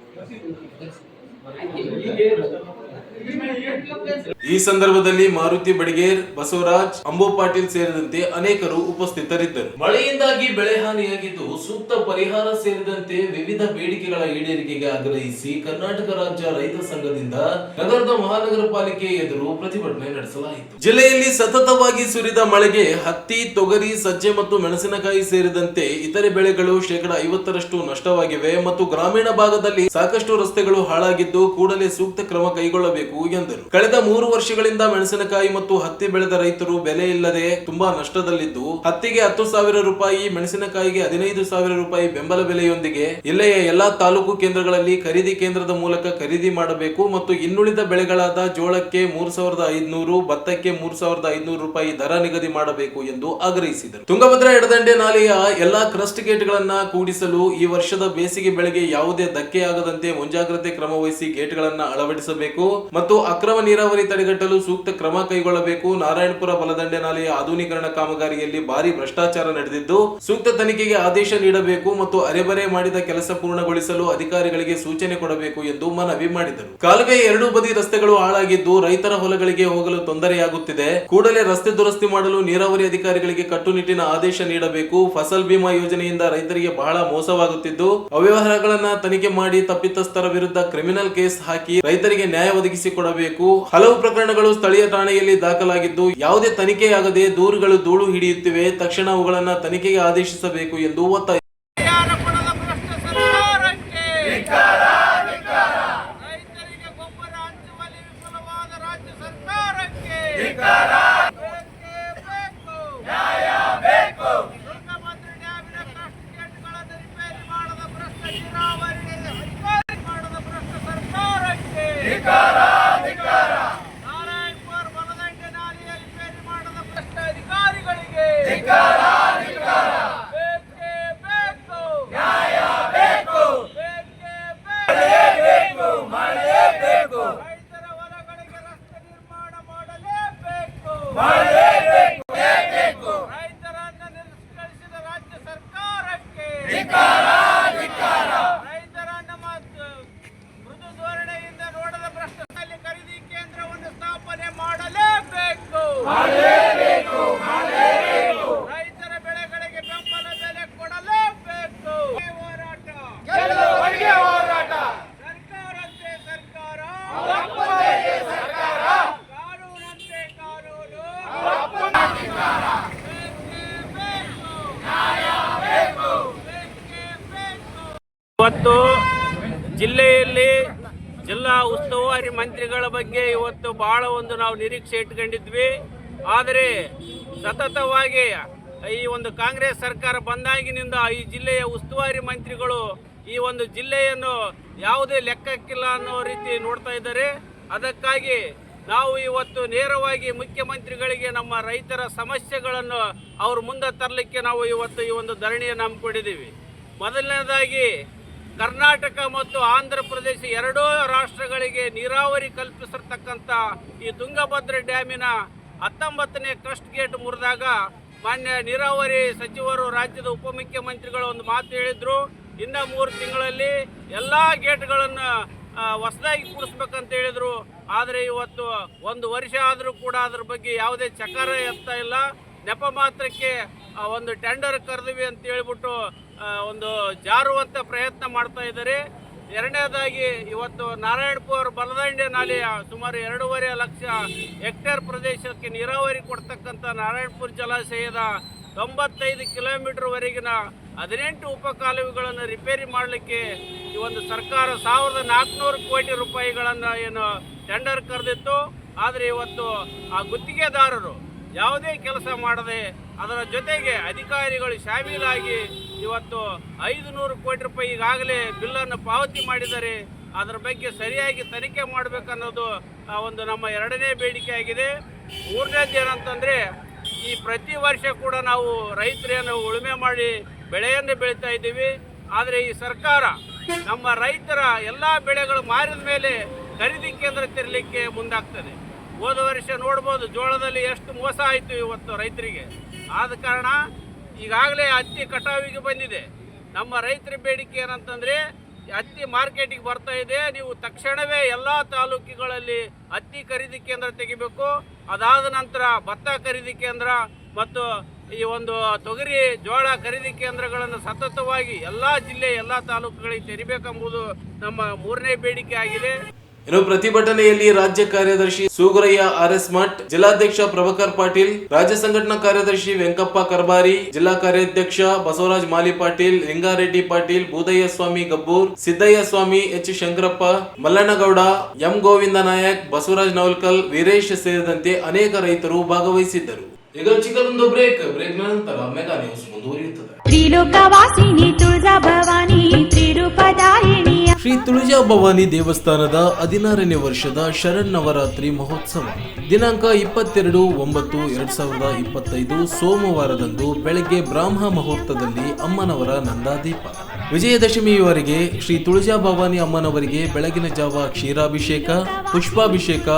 ಈ ಸಂದರ್ಭದಲ್ಲಿ ಮಾರುತಿ ಬಡಿಗೇರ್ ಬಸವರಾಜ್ ಅಂಬು ಪಾಟೀಲ್ ಸೇರಿದಂತೆ ಅನೇಕರು ಉಪಸ್ಥಿತರಿದ್ದರು. ಮಳೆಯಿಂದಾಗಿ ಬೆಳೆ ಹಾನಿಯಾಗಿದ್ದು ಸೂಕ್ತ ಪರಿಹಾರ ಸೇರಿದಂತೆ ವಿವಿಧ ಬೇಡಿಕೆಗಳ ಈಡೇರಿಕೆಗೆ ಆಗ್ರಹಿಸಿ ಕರ್ನಾಟಕ ರಾಜ್ಯ ರೈತ ಸಂಘದಿಂದ ನಗರದ ಮಹಾನಗರ ಪಾಲಿಕೆ ಎದುರು ಪ್ರತಿಭಟನೆ ನಡೆಸಲಾಯಿತು. ಜಿಲ್ಲೆಯಲ್ಲಿ ಸತತವಾಗಿ ಸುರಿದ ಮಳೆಗೆ ಹತ್ತಿ ತೊಗರಿ ಸಜ್ಜೆ ಮತ್ತು ಮೆಣಸಿನಕಾಯಿ ಸೇರಿದಂತೆ ಇತರೆ ಬೆಳೆಗಳು ಶೇಕಡ ಐವತ್ತರಷ್ಟು ನಷ್ಟವಾಗಿವೆ ಮತ್ತು ಗ್ರಾಮೀಣ ಭಾಗದಲ್ಲಿ ಸಾಕಷ್ಟು ರಸ್ತೆಗಳು ಹಾಳಾಗಿದ್ದು ಕೂಡಲೇ ಸೂಕ್ತ ಕ್ರಮ ಕೈಗೊಳ್ಳಬೇಕು. ಎಂದರು. ಕಳೆದ ಮೂರು ವರ್ಷಗಳಿಂದ ಮೆಣಸಿನಕಾಯಿ ಮತ್ತು ಹತ್ತಿ ಬೆಳೆದ ರೈತರು ಬೆಲೆ ಇಲ್ಲದೆ ತುಂಬಾ ನಷ್ಟದಲ್ಲಿದ್ದು, ಹತ್ತಿಗೆ ಹತ್ತು ಸಾವಿರ ರೂಪಾಯಿ, ಮೆಣಸಿನಕಾಯಿಗೆ ಹದಿನೈದು ಸಾವಿರ ರೂಪಾಯಿ ಬೆಂಬಲ ಬೆಲೆಯೊಂದಿಗೆ ಜಿಲ್ಲೆಯ ಎಲ್ಲಾ ತಾಲೂಕು ಕೇಂದ್ರಗಳಲ್ಲಿ ಖರೀದಿ ಕೇಂದ್ರದ ಮೂಲಕ ಖರೀದಿ ಮಾಡಬೇಕು ಮತ್ತು ಇನ್ನುಳಿದ ಬೆಳೆಗಳಾದ ಜೋಳಕ್ಕೆ ಮೂರು ಸಾವಿರದ ಐದುನೂರು, ಭತ್ತಕ್ಕೆ ಮೂರು ಸಾವಿರದ ಐದುನೂರು ರೂಪಾಯಿ ದರ ನಿಗದಿ ಮಾಡಬೇಕು ಎಂದು ಆಗ್ರಹಿಸಿದರು. ತುಂಗಭದ್ರಾ ಎಡದಂಡೆ ನಾಲೆಯ ಎಲ್ಲಾ ಕ್ರಸ್ಟ್ ಗೇಟ್ಗಳನ್ನ ಕೂಡಿಸಲು ಈ ವರ್ಷದ ಬೇಸಿಗೆ ಬೆಳೆಗೆ ಯಾವುದೇ ಧಕ್ಕೆಯಾಗದಂತೆ ಮುಂಜಾಗ್ರತೆ ಕ್ರಮ ವಹಿಸಿ ಗೇಟ್ಗಳನ್ನ ಅಳವಡಿಸಬೇಕು. ಮತ್ತು ಅಕ್ರಮ ನೀರಾವರಿ ತಡೆಗಟ್ಟಲು ಸೂಕ್ತ ಕ್ರಮ ಕೈಗೊಳ್ಳಬೇಕು. ನಾರಾಯಣಪುರ ಬಲದಂಡೆ ನಾಲೆಯ ಆಧುನೀಕರಣ ಕಾಮಗಾರಿಯಲ್ಲಿ ಭಾರಿ ಭ್ರಷ್ಟಾಚಾರ ನಡೆದಿದ್ದು, ಸೂಕ್ತ ತನಿಖೆಗೆ ಆದೇಶ ನೀಡಬೇಕು ಮತ್ತು ಅರೆಬರೆ ಮಾಡಿದ ಕೆಲಸ ಪೂರ್ಣಗೊಳಿಸಲು ಅಧಿಕಾರಿಗಳಿಗೆ ಸೂಚನೆ ಕೊಡಬೇಕು ಎಂದು ಮನವಿ ಮಾಡಿದರು. ಕಾಲುವೆ ಎರಡೂ ಬದಿ ರಸ್ತೆಗಳು ಹಾಳಾಗಿದ್ದು, ರೈತರ ಹೊಲಗಳಿಗೆ ಹೋಗಲು ತೊಂದರೆಯಾಗುತ್ತಿದೆ. ಕೂಡಲೇ ರಸ್ತೆ ದುರಸ್ತಿ ಮಾಡಲು ನೀರಾವರಿ ಅಧಿಕಾರಿಗಳಿಗೆ ಕಟ್ಟುನಿಟ್ಟಿನ ಆದೇಶ ನೀಡಬೇಕು. ಫಸಲ್ ಬಿಮಾ ಯೋಜನೆಯಿಂದ ರೈತರಿಗೆ ಬಹಳ ಮೋಸವಾಗುತ್ತಿದ್ದು, ಅವ್ಯವಹಾರಗಳನ್ನ ತನಿಖೆ ಮಾಡಿ ತಪ್ಪಿತಸ್ಥರ ವಿರುದ್ಧ ಕ್ರಿಮಿನಲ್ ಕೇಸ್ ಹಾಕಿ ರೈತರಿಗೆ ನ್ಯಾಯ ಒದಗಿಸಿಕೊಡಬೇಕು. ಹಲವು ಪ್ರಕರಣಗಳು ಸ್ಥಳೀಯ ಠಾಣೆಯಲ್ಲಿ ದಾಖಲಾಗಿದ್ದು, ಯಾವುದೇ ತನಿಖೆಯಾಗದೆ ದೂರುಗಳು ಧೂಳು ಹಿಡಿಯುತ್ತಿವೆ. ತಕ್ಷಣ ಅವುಗಳನ್ನು ತನಿಖೆಗೆ ಆದೇಶಿಸಬೇಕು ಎಂದು ಒತ್ತಾಯ ಪರಿಹಾರ ಕೊಡದ ಭ್ರಷ್ಟ ಸರ್ಕಾರಕ್ಕೆ ರೈತರಿಗೆ ಗೊಬ್ಬರ ಹಂಚುವಲ್ಲಿ ವಿಫಲವಾದ ರಾಜ್ಯ ಸರ್ಕಾರಕ್ಕೆ ಬೇಕೇ ಬೇಕು ತುಂಗಭದ್ರಾ ಡ್ಯಾಮಿನ ಕ್ರಸ್ಟ್ ಗೇಟ್ಗಳನ್ನು ರಿಪೇರಿ ಮಾಡದ ಭ್ರಷ್ಟ ನೀರಾವರಿ ಅಧಿಕಾರಿ ಮಾಡದ ಭ್ರಷ್ಟ ಸರ್ಕಾರಕ್ಕೆ ನಾರಾಯಣಪುರ ಬಲದಂಡೆ ನಾಲೆಯ ರಿಪೇರಿ ಮಾಡದ ಭ್ರಷ್ಟ ಅಧಿಕಾರಿಗಳಿಗೆ ಬೇಕೇ ಬೇಕು ಬೇಕೇ ಬೇಕು ರೈತರ ಹೊಲಗಳಿಗೆ ರಸ್ತೆ ನಿರ್ಮಾಣ ಮಾಡಲೇಬೇಕು ರೈತರನ್ನ ನಿಷ್ಕಳಿಸಿದ ರಾಜ್ಯ ಸರ್ಕಾರಕ್ಕೆ ರೈತರನ್ನ ಮತ್ತು ಮೃದು ಧೋರಣೆಯಿಂದ ನೋಡದ ಭ್ರಷ್ಟದಲ್ಲಿ ಖರೀದಿ ಕೇಂದ್ರವನ್ನು ಸ್ಥಾಪನೆ ಮಾಡಲೇಬೇಕು ರೈತರ ಬೆಳೆಗಳಿಗೆ ಬೆಂಬಲ ಬೆಲೆ ಕೊಡಲೇಬೇಕು ಈ ಹೋರಾಟ ಸರ್ಕಾರಂತೆ ಸರ್ಕಾರ ಕಾನೂನಂತೆ ಕಾನೂನು ಬೇಕೇ ಬೇಕು. ಬೇಕೇ ಬೇಕು. ಇವತ್ತು ಜಿಲ್ಲೆಯಲ್ಲಿ ಜಿಲ್ಲಾ ಉಸ್ತುವಾರಿ ಮಂತ್ರಿಗಳ ಬಗ್ಗೆ ಇವತ್ತು ಒಂದು ನಾವು ನಿರೀಕ್ಷೆ ಇಟ್ಕೊಂಡಿದ್ವಿ. ಆದರೆ ಸತತವಾಗಿ ಈ ಒಂದು ಕಾಂಗ್ರೆಸ್ ಸರ್ಕಾರ ಬಂದಾಗಿನಿಂದ ಈ ಜಿಲ್ಲೆಯ ಉಸ್ತುವಾರಿ ಮಂತ್ರಿಗಳು ಈ ಒಂದು ಜಿಲ್ಲೆಯನ್ನು ಯಾವುದೇ ಲೆಕ್ಕಕ್ಕಿಲ್ಲ ಅನ್ನೋ ರೀತಿ ನೋಡ್ತಾ ಇದ್ದಾರೆ. ಅದಕ್ಕಾಗಿ ನಾವು ಇವತ್ತು ನೇರವಾಗಿ ಮುಖ್ಯಮಂತ್ರಿಗಳಿಗೆ ನಮ್ಮ ರೈತರ ಸಮಸ್ಯೆಗಳನ್ನು ಅವ್ರ ಮುಂದೆ ತರಲಿಕ್ಕೆ ನಾವು ಇವತ್ತು ಈ ಒಂದು ಧರಣಿಯನ್ನು ಹಮ್ಮಿಕೊಂಡಿದ್ದೀವಿ. ಮೊದಲನೇದಾಗಿ ಕರ್ನಾಟಕ ಮತ್ತು ಆಂಧ್ರ ಪ್ರದೇಶ ಎರಡೂ ರಾಷ್ಟ್ರಗಳಿಗೆ ನೀರಾವರಿ ಕಲ್ಪಿಸಿರ್ತಕ್ಕಂಥ ಈ ತುಂಗಭದ್ರಾ ಡ್ಯಾಮಿನ ಹತ್ತೊಂಬತ್ತನೇ ಕ್ರಸ್ಟ್ ಗೇಟ್ ಮುರಿದಾಗ ಮಾನ್ಯ ನೀರಾವರಿ ಸಚಿವರು ರಾಜ್ಯದ ಉಪಮುಖ್ಯಮಂತ್ರಿಗಳು ಒಂದು ಮಾತು ಹೇಳಿದ್ರು. ಇನ್ನ ಮೂರು ತಿಂಗಳಲ್ಲಿ ಎಲ್ಲ ಗೇಟ್ಗಳನ್ನು ಹೊಸದಾಗಿ ಕೂಡಿಸ್ಬೇಕಂತ ಹೇಳಿದರು. ಆದರೆ ಇವತ್ತು ಒಂದು ವರ್ಷ ಆದರೂ ಕೂಡ ಅದ್ರ ಬಗ್ಗೆ ಯಾವುದೇ ಚಕಾರ ಎತ್ತಾ ಇಲ್ಲ. ನೆಪ ಮಾತ್ರಕ್ಕೆ ಒಂದು ಟೆಂಡರ್ ಕರೆದ್ವಿ ಅಂತ ಹೇಳ್ಬಿಟ್ಟು ಒಂದು ಜಾರುವಂತ ಪ್ರಯತ್ನ ಮಾಡ್ತಾ ಇದ್ದಾರೆ. ಎರಡನೇದಾಗಿ ಇವತ್ತು ನಾರಾಯಣಪುರ ಬಲದಂಡೆ ನಾಲೆಯ ಸುಮಾರು ಎರಡೂವರೆ ಲಕ್ಷ ಹೆಕ್ಟೇರ್ ಪ್ರದೇಶಕ್ಕೆ ನೀರಾವರಿ ಕೊಡ್ತಕ್ಕಂಥ ನಾರಾಯಣಪುರ ಜಲಾಶಯದ ತೊಂಬತ್ತೈದು ಕಿಲೋಮೀಟರ್ವರೆಗಿನ ಹದಿನೆಂಟು ಉಪಕಾಲುವೆಗಳನ್ನು ರಿಪೇರಿ ಮಾಡಲಿಕ್ಕೆ ಈ ಒಂದು ಸರ್ಕಾರ ಸಾವಿರದ ನಾಲ್ಕುನೂರು ಕೋಟಿ ರೂಪಾಯಿಗಳನ್ನು ಏನು ಟೆಂಡರ್ ಕರೆದಿತ್ತು. ಆದರೆ ಇವತ್ತು ಆ ಗುತ್ತಿಗೆದಾರರು ಯಾವುದೇ ಕೆಲಸ ಮಾಡದೆ ಅದರ ಜೊತೆಗೆ ಅಧಿಕಾರಿಗಳು ಶಾಮೀಲಾಗಿ ಇವತ್ತು ಐದು ನೂರು ಕೋಟಿ ರೂಪಾಯಿ ಈಗಾಗಲೇ ಬಿಲ್ಲನ್ನು ಪಾವತಿ ಮಾಡಿದ್ದಾರೆ ಅದರ ಬಗ್ಗೆ ಸರಿಯಾಗಿ ತನಿಖೆ ಮಾಡಬೇಕನ್ನೋದು ಒಂದು ನಮ್ಮ ಎರಡನೇ ಬೇಡಿಕೆ ಆಗಿದೆ. ಮೂರನೇದು ಏನಂತಂದರೆ ಈ ಪ್ರತಿ ವರ್ಷ ಕೂಡ ನಾವು ರೈತರೇನು ಉಳುಮೆ ಮಾಡಿ ಬೆಳೆಯನ್ನು ಬೆಳೀತಾ ಇದ್ದೀವಿ. ಆದರೆ ಈ ಸರ್ಕಾರ ನಮ್ಮ ರೈತರ ಎಲ್ಲ ಬೆಳೆಗಳು ಮಾರಿದ ಮೇಲೆ ಖರೀದಿ ಕೇಂದ್ರ ತೆರಲಿಕ್ಕೆ ಮುಂದಾಗ್ತದೆ. ಹೋದ ವರ್ಷ ನೋಡ್ಬೋದು ಜೋಳದಲ್ಲಿ ಎಷ್ಟು ಮೋಸ ಆಯಿತು ಇವತ್ತು ರೈತರಿಗೆ. ಆದ ಕಾರಣ ಈಗಾಗಲೇ ಹತ್ತಿ ಕಟಾವಿಗೆ ಬಂದಿದೆ. ನಮ್ಮ ರೈತರ ಬೇಡಿಕೆ ಏನಂತಂದರೆ ಹತ್ತಿ ಮಾರ್ಕೆಟಿಗೆ ಬರ್ತಾ ಇದೆ. ನೀವು ತಕ್ಷಣವೇ ಎಲ್ಲ ತಾಲೂಕುಗಳಲ್ಲಿ ಹತ್ತಿ ಖರೀದಿ ಕೇಂದ್ರ ತೆಗಿಬೇಕು. ಅದಾದ ನಂತರ ಭತ್ತ ಖರೀದಿ ಕೇಂದ್ರ ಮತ್ತು ಈ ಒಂದು ತೊಗರಿ, ಜೋಳ ಖರೀದಿ ಕೇಂದ್ರಗಳನ್ನು ಸತತವಾಗಿ ಎಲ್ಲ ಜಿಲ್ಲೆ, ಎಲ್ಲ ತಾಲೂಕುಗಳಿಗೆ ತೆರಿಬೇಕೆಂಬುದು ನಮ್ಮ ಮೂರನೇ ಬೇಡಿಕೆ ಆಗಿದೆ. ಇನ್ನು ಪ್ರತಿಭಟನೆಯಲ್ಲಿ ರಾಜ್ಯ ಕಾರ್ಯದರ್ಶಿ ಸೂಗರಯ್ಯ ಆರ್ ಎಸ್ ಮಠ್ ಜಿಲ್ಲಾಧ್ಯಕ್ಷ ಪ್ರಭಾಕರ್ ಪಾಟೀಲ್, ರಾಜ್ಯ ಸಂಘಟನಾ ಕಾರ್ಯದರ್ಶಿ ವೆಂಕಪ್ಪ ಕರ್ಬಾರಿ, ಜಿಲ್ಲಾ ಕಾರ್ಯಾಧ್ಯಕ್ಷ ಬಸವರಾಜ್ ಮಾಲಿ ಪಾಟೀಲ್, ಲಿಂಗಾರೆಡ್ಡಿ ಪಾಟೀಲ್, ಭೂದಯ್ಯ ಸ್ವಾಮಿ ಗಬ್ಬೂರ್, ಸಿದ್ದಯ್ಯ ಸ್ವಾಮಿ ಎಚ್. ಶಂಕರಪ್ಪ ಮಲ್ಲಣ್ಣಗೌಡ ಎಂ. ಗೋವಿಂದ ನಾಯಕ್, ಬಸವರಾಜ್ ನವಲ್ಕಲ್, ವೀರೇಶ್ ಸೇರಿದಂತೆ ಅನೇಕ ರೈತರು ಭಾಗವಹಿಸಿದ್ದರು. ಈಗ ಚಿಕ್ಕದೊಂದು ಬ್ರೇಕ್ ಬ್ರೇಕ್ ಮೆಗಾ ನ್ಯೂಸ್ ಮುಂದುವರಿಯುತ್ತದೆ. ತ್ರಿಲೋಕವಾಸಿನಿ ತುಳಜಾ ಭವಾನಿ ತ್ರಿರೂಪದಾಯಿನಿ ಶ್ರೀ ತುಳಜಾ ಭವಾನಿ ದೇವಸ್ಥಾನದ ಹದಿನಾರನೇ ವರ್ಷದ ಶರನ್ನವರಾತ್ರಿ ಮಹೋತ್ಸವ. ದಿನಾಂಕ ಇಪ್ಪತ್ತೆರಡು, ಒಂಬತ್ತು, ಎರಡ್ ಸಾವಿರದ ಇಪ್ಪತ್ತೈದು ಸೋಮವಾರದಂದು ಬೆಳಗ್ಗೆ ಬ್ರಾಹ್ಮ ಮುಹೂರ್ತದಲ್ಲಿ ಅಮ್ಮನವರ ನಂದಾದೀಪ. ವಿಜಯದಶಮಿಯವರೆಗೆ ಶ್ರೀ ತುಳಜಾ ಭವಾನಿ ಅಮ್ಮನವರಿಗೆ ಬೆಳಗಿನ ಜಾವ ಕ್ಷೀರಾಭಿಷೇಕ, ಪುಷ್ಪಾಭಿಷೇಕ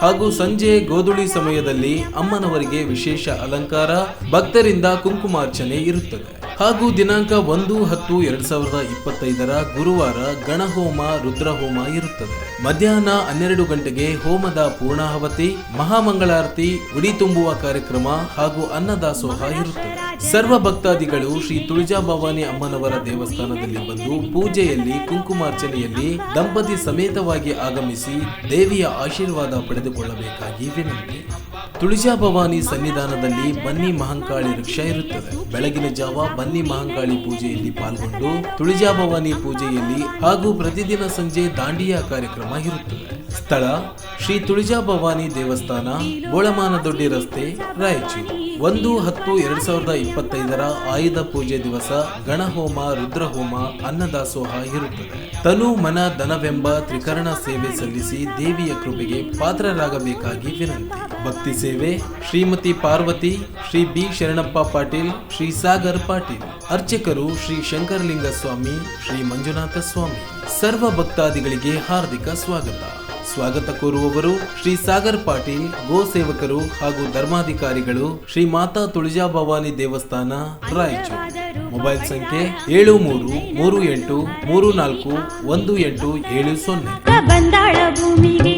ಹಾಗೂ ಸಂಜೆ ಗೋಧುಳಿ ಸಮಯದಲ್ಲಿ ಅಮ್ಮನವರಿಗೆ ವಿಶೇಷ ಅಲಂಕಾರ, ಭಕ್ತರಿಂದ ಕುಂಕುಮಾರ್ಚನೆ ಇರುತ್ತದೆ. ಹಾಗೂ ದಿನಾಂಕ ಒಂದು ಹತ್ತು ಎರಡ್ ಸಾವಿರದ ಇಪ್ಪತ್ತೈದರ ಗುರುವಾರ ಗಣಹೋಮ, ರುದ್ರಹೋಮ ಇರುತ್ತದೆ. ಮಧ್ಯಾಹ್ನ ಹನ್ನೆರಡು ಗಂಟೆಗೆ ಹೋಮದ ಪೂರ್ಣಾಹವತಿ ಮಹಾಮಂಗಳಾರತಿ, ಉಡಿ ತುಂಬುವ ಕಾರ್ಯಕ್ರಮ ಹಾಗೂ ಅನ್ನದಾಸೋಹ ಇರುತ್ತದೆ. ಸರ್ವ ಭಕ್ತಾದಿಗಳು ಶ್ರೀ ತುಳಜಾ ಭವಾನಿ ಅಮ್ಮನವರ ದೇವಸ್ಥಾನದಲ್ಲಿ ಬಂದು ಪೂಜೆಯಲ್ಲಿ, ಕುಂಕುಮಾರ್ಚನೆಯಲ್ಲಿ ದಂಪತಿ ಸಮೇತವಾಗಿ ಆಗಮಿಸಿ ದೇವಿಯ ಆಶೀರ್ವಾದ ಪಡೆದುಕೊಳ್ಳಬೇಕಾಗಿ ವಿನಂತಿ. ತುಳಜಾ ಭವಾನಿ ಸನ್ನಿಧಾನದಲ್ಲಿ ಬನ್ನಿ ಮಹಂಕಾಳಿ ವೃಕ್ಷ ಇರುತ್ತದೆ. ಬೆಳಗಿನ ಜಾವ ಬನ್ನಿ ಮಹಂಕಾಳಿ ಪೂಜೆಯಲ್ಲಿ ಪಾಲ್ಗೊಂಡು ತುಳಜಾ ಭವಾನಿ ಪೂಜೆಯಲ್ಲಿ ಹಾಗೂ ಪ್ರತಿದಿನ ಸಂಜೆ ದಾಂಡಿಯಾ ಕಾರ್ಯಕ್ರಮ ಇರುತ್ತದೆ. ಸ್ಥಳ ಶ್ರೀ ತುಳಜಾ ಭವಾನಿ ದೇವಸ್ಥಾನ, ಬೋಳಮಾನದೊಡ್ಡಿ ರಸ್ತೆ, ರಾಯಚೂರು. ಒಂದು ಹತ್ತು ಎರಡ್ ಸಾವಿರದ ಇಪ್ಪತ್ತೈದರ ಆಯುಧ ಪೂಜೆ ದಿವಸ ಗಣಹೋಮ, ರುದ್ರಹೋಮ, ಅನ್ನದಾಸೋಹ ಇರುತ್ತದೆ. ತನು ಮನ ದನವೆಂಬ ತ್ರಿಕರಣ ಸೇವೆ ಸಲ್ಲಿಸಿ ದೇವಿಯ ಕೃಪೆಗೆ ಪಾತ್ರರಾಗಬೇಕಾಗಿ ವಿನಂತಿ. ಭಕ್ತಿ ಸೇವೆ ಶ್ರೀಮತಿ ಪಾರ್ವತಿ, ಶ್ರೀ ಬಿ ಶರಣಪ್ಪ ಪಾಟೀಲ್, ಶ್ರೀ ಸಾಗರ್ ಪಾಟೀಲ್. ಅರ್ಚಕರು ಶ್ರೀ ಶಂಕರಲಿಂಗ ಸ್ವಾಮಿ ಶ್ರೀ ಮಂಜುನಾಥ ಸ್ವಾಮಿ. ಸರ್ವ ಭಕ್ತಾದಿಗಳಿಗೆ ಹಾರ್ದಿಕ ಸ್ವಾಗತ. ಸ್ವಾಗತ ಕೋರುವವರು ಶ್ರೀ ಸಾಗರ್ ಪಾಟೀಲ್, ಗೋ ಸೇವಕರು ಹಾಗೂ ಧರ್ಮಾಧಿಕಾರಿಗಳು ಶ್ರೀ ಮಾತಾ ತುಳಜಾ ಭವಾನಿ ದೇವಸ್ಥಾನ, ರಾಯಚೂರು. ಮೊಬೈಲ್ ಸಂಖ್ಯೆ ಏಳು ಮೂರು ಮೂರು ಎಂಟು ಮೂರು ನಾಲ್ಕು ಒಂದು ಎಂಟು ಏಳು ಸೊನ್ನೆ.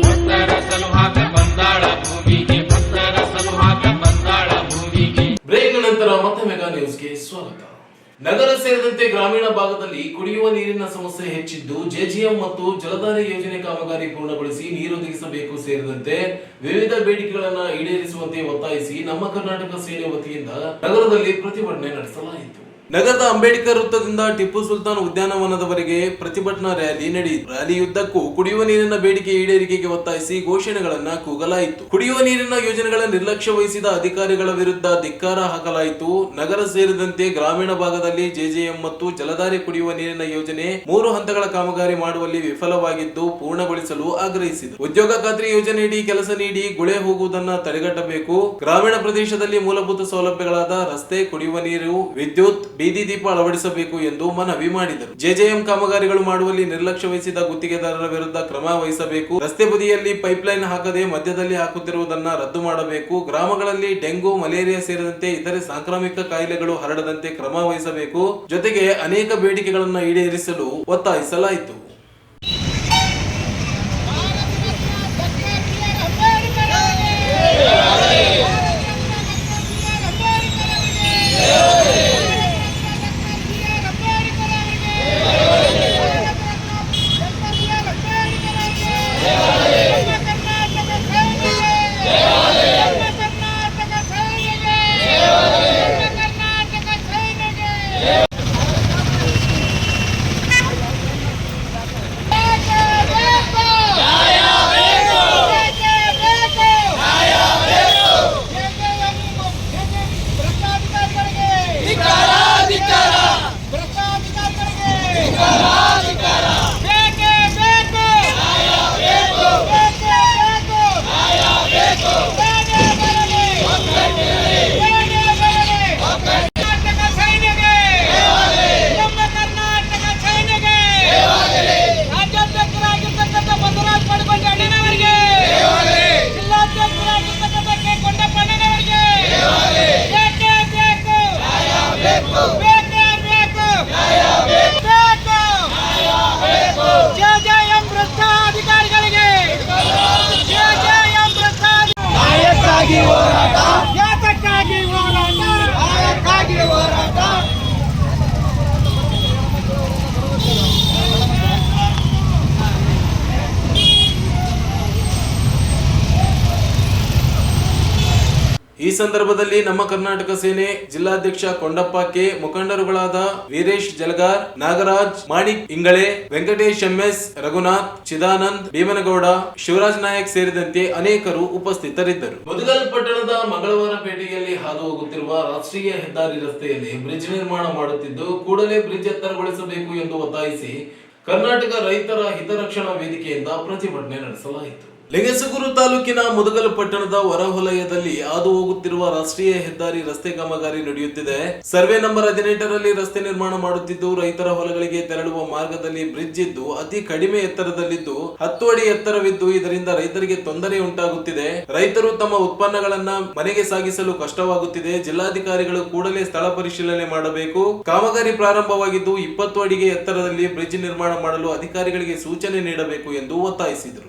ನಗರ ಸೇರಿದಂತೆ ಗ್ರಾಮೀಣ ಭಾಗದಲ್ಲಿ ಕುಡಿಯುವ ನೀರಿನ ಸಮಸ್ಯೆ ಹೆಚ್ಚಿದ್ದು ಜೆಜಿಎಂ ಮತ್ತು ಜಲಧಾರೆ ಯೋಜನೆ ಕಾಮಗಾರಿ ಪೂರ್ಣಗೊಳಿಸಿ ನೀರೊದಗಿಸಬೇಕು ಸೇರಿದಂತೆ ವಿವಿಧ ಬೇಡಿಕೆಗಳನ್ನು ಈಡೇರಿಸುವಂತೆ ಒತ್ತಾಯಿಸಿ ನಮ್ಮ ಕರ್ನಾಟಕ ಸೇನೆ ವತಿಯಿಂದ ನಗರದಲ್ಲಿ ಪ್ರತಿಭಟನೆ ನಡೆಸಲಾಯಿತು. ನಗರದ ಅಂಬೇಡ್ಕರ್ ವೃತ್ತದಿಂದ ಟಿಪ್ಪು ಸುಲ್ತಾನ್ ಉದ್ಯಾನವನದವರೆಗೆ ಪ್ರತಿಭಟನಾ ರ್ಯಾಲಿ ನಡೆಯಿತು. ರ್ಯಾಲಿಯುದ್ದಕ್ಕೂ ಕುಡಿಯುವ ನೀರಿನ ಬೇಡಿಕೆ ಈಡೇರಿಕೆಗೆ ಒತ್ತಾಯಿಸಿ ಘೋಷಣೆಗಳನ್ನ ಕೂಗಲಾಯಿತು. ಕುಡಿಯುವ ನೀರಿನ ಯೋಜನೆಗಳ ನಿರ್ಲಕ್ಷ್ಯ ವಹಿಸಿದ ಅಧಿಕಾರಿಗಳ ವಿರುದ್ಧ ಧಿಕ್ಕಾರ ಹಾಕಲಾಯಿತು. ನಗರ ಸೇರಿದಂತೆ ಗ್ರಾಮೀಣ ಭಾಗದಲ್ಲಿ ಜೆಜೆಎಂ ಮತ್ತು ಜಲಧಾರೆ ಕುಡಿಯುವ ನೀರಿನ ಯೋಜನೆ ಮೂರು ಹಂತಗಳ ಕಾಮಗಾರಿ ಮಾಡುವಲ್ಲಿ ವಿಫಲವಾಗಿದ್ದು ಪೂರ್ಣಗೊಳಿಸಲು ಆಗ್ರಹಿಸಿದರು ಉದ್ಯೋಗ ಖಾತ್ರಿ ಯೋಜನೆಯಡಿ ಕೆಲಸ ನೀಡಿ ಗುಳೆ ಹೋಗುವುದನ್ನು ತಡೆಗಟ್ಟಬೇಕು. ಗ್ರಾಮೀಣ ಪ್ರದೇಶದಲ್ಲಿ ಮೂಲಭೂತ ಸೌಲಭ್ಯಗಳಾದ ರಸ್ತೆ, ಕುಡಿಯುವ ನೀರು, ವಿದ್ಯುತ್ ಬೀದಿ ದೀಪ ಅಳವಡಿಸಬೇಕು ಎಂದು ಮನವಿ ಮಾಡಿದರು. ಜೆಜೆಎಂ ಕಾಮಗಾರಿಗಳು ಮಾಡುವಲ್ಲಿ ನಿರ್ಲಕ್ಷ್ಯ ವಹಿಸಿದ ಗುತ್ತಿಗೆದಾರರ ವಿರುದ್ಧ ಕ್ರಮ ವಹಿಸಬೇಕು. ರಸ್ತೆ ಬದಿಯಲ್ಲಿ ಪೈಪ್ಲೈನ್ ಹಾಕದೆ ಮಧ್ಯದಲ್ಲಿ ಹಾಕುತ್ತಿರುವುದನ್ನು ರದ್ದು ಮಾಡಬೇಕು. ಗ್ರಾಮಗಳಲ್ಲಿ ಡೆಂಗು, ಮಲೇರಿಯಾ ಸೇರಿದಂತೆ ಇತರೆ ಸಾಂಕ್ರಾಮಿಕ ಕಾಯಿಲೆಗಳು ಹರಡದಂತೆ ಕ್ರಮ ವಹಿಸಬೇಕು. ಜೊತೆಗೆ ಅನೇಕ ಬೇಡಿಕೆಗಳನ್ನು ಈಡೇರಿಸಲು ಒತ್ತಾಯಿಸಲಾಯಿತು. ಸಂದರ್ಭದಲ್ಲಿ ನಮ್ಮ ಕರ್ನಾಟಕ ಸೇನೆ ಜಿಲ್ಲಾಧ್ಯಕ್ಷ ಕೊಂಡಪ್ಪ ಕೆ ಮುಖಂಡರುಗಳಾದ ವೀರೇಶ್ ಜಲಗಾರ್, ನಾಗರಾಜ್, ಮಾಣಿಕ್ ಇಂಗಳೆ, ವೆಂಕಟೇಶ್ ಎಂಎಸ್, ರಘುನಾಥ್, ಚಿದಾನಂದ್, ಭೀಮನಗೌಡ, ಶಿವರಾಜ್ ನಾಯಕ್ ಸೇರಿದಂತೆ ಅನೇಕರು ಉಪಸ್ಥಿತರಿದ್ದರು. ಮುದಗಲ್ ಪಟ್ಟಣದ ಮಂಗಳವಾರ ಪೇಟೆಯಲ್ಲಿ ಹಾದು ಹೋಗುತ್ತಿರುವ ರಾಷ್ಟ್ರೀಯ ಹೆದ್ದಾರಿ ರಸ್ತೆಯಲ್ಲಿ ಬ್ರಿಡ್ಜ್ ನಿರ್ಮಾಣ ಮಾಡುತ್ತಿದ್ದು, ಕೂಡಲೇ ಬ್ರಿಡ್ಜ್ ಎತ್ತರಗೊಳಿಸಬೇಕು ಎಂದು ಒತ್ತಾಯಿಸಿ ಕರ್ನಾಟಕ ರೈತರ ಹಿತರಕ್ಷಣಾ ವೇದಿಕೆಯಿಂದ ಪ್ರತಿಭಟನೆ ನಡೆಸಲಾಯಿತು. ಲಿಂಗಸಗೂರು ತಾಲೂಕಿನ ಮುದಗಲು ಪಟ್ಟಣದ ಹೊರವಲಯದಲ್ಲಿ ಹಾದು ಹೋಗುತ್ತಿರುವ ರಾಷ್ಟ್ರೀಯ ಹೆದ್ದಾರಿ ರಸ್ತೆ ಕಾಮಗಾರಿ ನಡೆಯುತ್ತಿದೆ. ಸರ್ವೆ ನಂಬರ್ ಹದಿನೆಂಟರಲ್ಲಿ ರಸ್ತೆ ನಿರ್ಮಾಣ ಮಾಡುತ್ತಿದ್ದು, ರೈತರ ಹೊಲಗಳಿಗೆ ತೆರಳುವ ಮಾರ್ಗದಲ್ಲಿ ಬ್ರಿಡ್ಜ್ ಇದ್ದು, ಅತಿ ಕಡಿಮೆ ಎತ್ತರದಲ್ಲಿದ್ದು, ಹತ್ತು ಅಡಿ ಎತ್ತರವಿದ್ದು, ಇದರಿಂದ ರೈತರಿಗೆ ತೊಂದರೆ ಉಂಟಾಗುತ್ತಿದೆ. ರೈತರು ತಮ್ಮ ಉತ್ಪನ್ನಗಳನ್ನ ಮನೆಗೆ ಸಾಗಿಸಲು ಕಷ್ಟವಾಗುತ್ತಿದೆ. ಜಿಲ್ಲಾಧಿಕಾರಿಗಳು ಕೂಡಲೇ ಸ್ಥಳ ಪರಿಶೀಲನೆ ಮಾಡಬೇಕು. ಕಾಮಗಾರಿ ಪ್ರಾರಂಭವಾಗಿದ್ದು, ಇಪ್ಪತ್ತು ಅಡಿಗೆ ಎತ್ತರದಲ್ಲಿ ಬ್ರಿಡ್ಜ್ ನಿರ್ಮಾಣ ಮಾಡಲು ಅಧಿಕಾರಿಗಳಿಗೆ ಸೂಚನೆ ನೀಡಬೇಕು ಎಂದು ಒತ್ತಾಯಿಸಿದರು.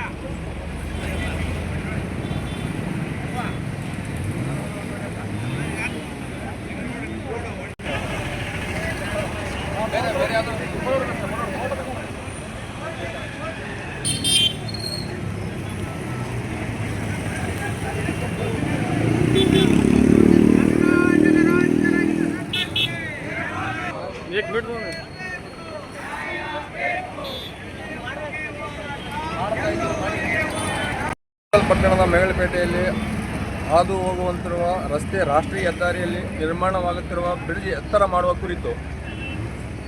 ಮೇಗಳಪೇಟೆಯಲ್ಲಿ ಹಾದು ಹೋಗುವಂತಿರುವ ರಸ್ತೆ ರಾಷ್ಟ್ರೀಯ ಹೆದ್ದಾರಿಯಲ್ಲಿ ನಿರ್ಮಾಣವಾಗುತ್ತಿರುವ ಬ್ರಿಡ್ಜ್ ಎತ್ತರ ಮಾಡುವ ಕುರಿತು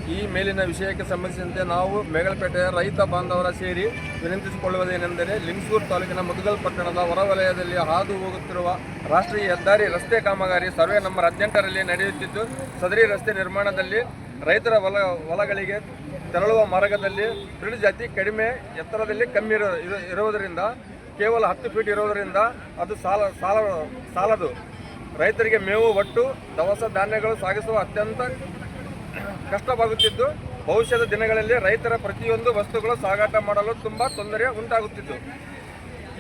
ಈ ಮೇಲಿನ ವಿಷಯಕ್ಕೆ ಸಂಬಂಧಿಸಿದಂತೆ ನಾವು ಮೇಗಳಪೇಟೆಯ ರೈತ ಬಾಂಧವರ ಸೇರಿ ವಿನಂತಿಸಿಕೊಳ್ಳುವುದೇನೆಂದರೆ ಲಿಂಗಸೂರು ತಾಲೂಕಿನ ಮುದಗಲ್ ಪಟ್ಟಣದ ಹೊರವಲಯದಲ್ಲಿ ಹಾದು ಹೋಗುತ್ತಿರುವ ರಾಷ್ಟ್ರೀಯ ಹೆದ್ದಾರಿ ರಸ್ತೆ ಕಾಮಗಾರಿ ಸರ್ವೆ ನಂಬರ್ ಹದಿನೆಂಟರಲ್ಲಿ ನಡೆಯುತ್ತಿದ್ದು, ಸದರಿ ರಸ್ತೆ ನಿರ್ಮಾಣದಲ್ಲಿ ರೈತರ ಹೊಲ, ಹೊಲಗಳಿಗೆ ತೆರಳುವ ಮಾರ್ಗದಲ್ಲಿ ಬ್ರಿಡ್ಜ್ ಅತಿ ಕಡಿಮೆ ಎತ್ತರದಲ್ಲಿ ಕಮ್ಮಿ ಇರೋ, ಇರೋ- ಇರುವುದರಿಂದ ಕೇವಲ ಹತ್ತು ಫೀಟ್ ಇರೋದರಿಂದ ಅದು ಸಾಲ ಸಾಲ, ಸಾಲದು. ರೈತರಿಗೆ ಮೇವು, ಒಟ್ಟು, ದವಸ ಧಾನ್ಯಗಳು ಸಾಗಿಸುವ ಅತ್ಯಂತ ಕಷ್ಟವಾಗುತ್ತಿದ್ದು, ಭವಿಷ್ಯದ ದಿನಗಳಲ್ಲಿ ರೈತರ ಪ್ರತಿಯೊಂದು ವಸ್ತುಗಳು ಸಾಗಾಟ ಮಾಡಲು ತುಂಬ ತೊಂದರೆ ಉಂಟಾಗುತ್ತಿತ್ತು.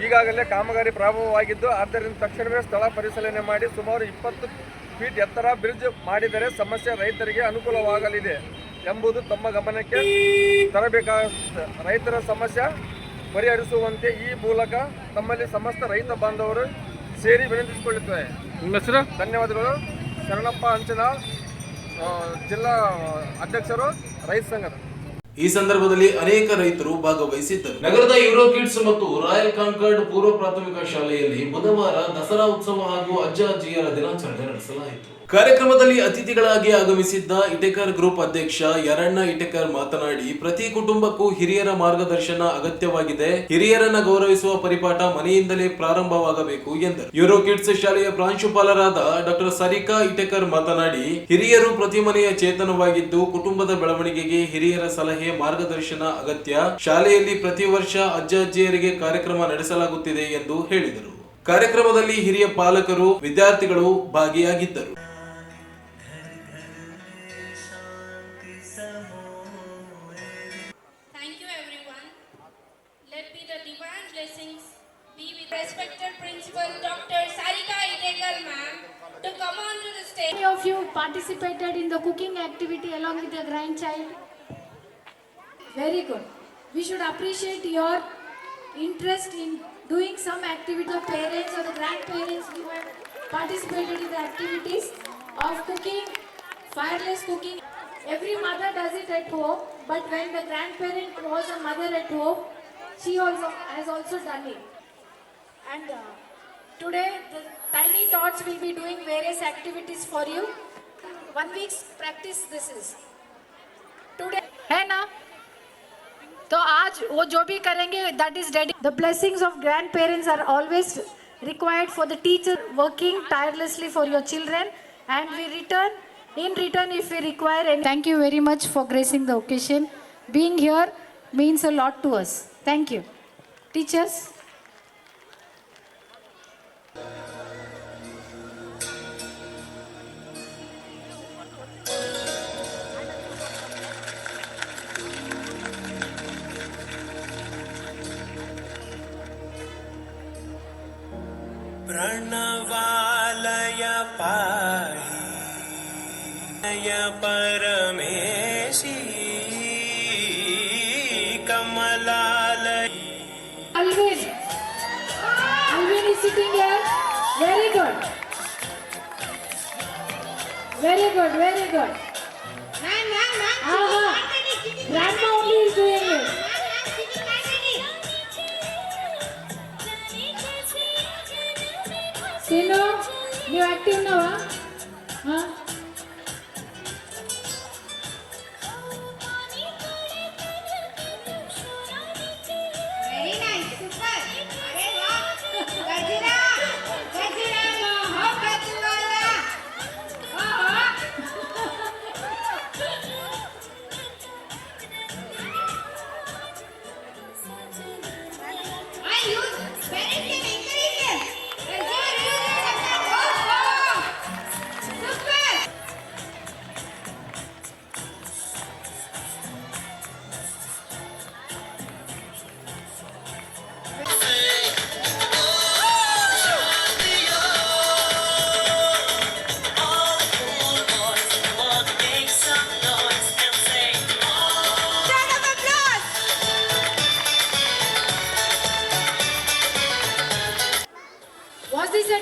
ಈಗಾಗಲೇ ಕಾಮಗಾರಿ ಪ್ರಾರಂಭವಾಗಿದ್ದು, ಆದ್ದರಿಂದ ತಕ್ಷಣವೇ ಸ್ಥಳ ಪರಿಶೀಲನೆ ಮಾಡಿ ಸುಮಾರು ಇಪ್ಪತ್ತು ಫೀಟ್ ಎತ್ತರ ಬ್ರಿಡ್ಜ್ ಮಾಡಿದರೆ ಸಮಸ್ಯೆ ರೈತರಿಗೆ ಅನುಕೂಲವಾಗಲಿದೆ ಎಂಬುದು ತಮ್ಮ ಗಮನಕ್ಕೆ ತರಬೇಕಾದ ರೈತರ ಸಮಸ್ಯೆ. ಪರಿಹರಿಸುವಂತೆ ಈ ಮೂಲಕ ತಮ್ಮಲ್ಲಿ ಸಮಸ್ತ ರೈತ ಬಾಂಧವರು ಸೇರಿ ವಿನಂತಿಸಿಕೊಳ್ಳುತ್ತೇವೆ. ನಿಮ್ಮ ಹೆಸರು? ಧನ್ಯವಾದಗಳು. ಶರಣಪ್ಪ ಅಂಚನ ಜಿಲ್ಲಾ ಅಧ್ಯಕ್ಷರು ರೈತ ಸಂಘದ. ಈ ಸಂದರ್ಭದಲ್ಲಿ ಅನೇಕ ರೈತರು ಭಾಗವಹಿಸಿದ್ದರು. ನಗರದ ಯುರೋ ಕಿಡ್ಸ್ ಮತ್ತು ರಾಯಲ್ ಕಾನ್ಕರ್ಡ್ ಪೂರ್ವ ಪ್ರಾಥಮಿಕ ಶಾಲೆಯಲ್ಲಿ ಬುಧವಾರ ದಸರಾ ಉತ್ಸವ ಹಾಗೂ ಅಜ್ಜ ಅಜ್ಜಿಯರ ದಿನಾಚರಣೆ ನಡೆಸಲಾಯಿತು. ಕಾರ್ಯಕ್ರಮದಲ್ಲಿ ಅತಿಥಿಗಳಾಗಿ ಆಗಮಿಸಿದ್ದ ಇಟೆಕರ್ ಗ್ರೂಪ್ ಅಧ್ಯಕ್ಷ ಯರಣ್ಣ ಇಟೆಕರ್ ಮಾತನಾಡಿ, ಪ್ರತಿ ಕುಟುಂಬಕ್ಕೂ ಹಿರಿಯರ ಮಾರ್ಗದರ್ಶನ ಅಗತ್ಯವಾಗಿದೆ. ಹಿರಿಯರನ್ನ ಗೌರವಿಸುವ ಪರಿಪಾಠ ಮನೆಯಿಂದಲೇ ಪ್ರಾರಂಭವಾಗಬೇಕು ಎಂದರು. ಯೂರೋ ಕಿಡ್ಸ್ ಶಾಲೆಯ ಪ್ರಾಂಶುಪಾಲರಾದ ಡಾಕ್ಟರ್ ಸರಿಕಾ ಇಟೆಕರ್ ಮಾತನಾಡಿ, ಹಿರಿಯರು ಪ್ರತಿ ಮನೆಯ ಚೇತನವಾಗಿದ್ದು, ಕುಟುಂಬದ ಬೆಳವಣಿಗೆಗೆ ಹಿರಿಯರ ಸಲಹೆ ಮಾರ್ಗದರ್ಶನ ಅಗತ್ಯ. ಶಾಲೆಯಲ್ಲಿ ಪ್ರತಿ ವರ್ಷ ಅಜ್ಜ ಅಜ್ಜಿಯರಿಗೆ ಕಾರ್ಯಕ್ರಮ ನಡೆಸಲಾಗುತ್ತಿದೆ ಎಂದು ಹೇಳಿದರು. ಕಾರ್ಯಕ್ರಮದಲ್ಲಿ ಹಿರಿಯ ಪಾಲಕರು, ವಿದ್ಯಾರ್ಥಿಗಳು ಭಾಗಿಯಾಗಿದ್ದರು. Of you participated in the cooking activity along with your grandchild? Very good. We should appreciate your interest in doing some activity. The parents or the grandparents who have participated in the activities of cooking, fireless cooking. Every mother does it at home, but when the grandparent was a mother at home, she also has also done it. And uh, today, the tiny tots will be doing various activities for you. One week's practice this is. Today, है ना? तो आज वो जो भी करेंगे that is ready. The blessings of grandparents are always required for the teacher working tirelessly for your children and we return in return if we require any. Thank you very much for gracing the occasion. Being here means a lot to us. Thank you. Teachers. very good very good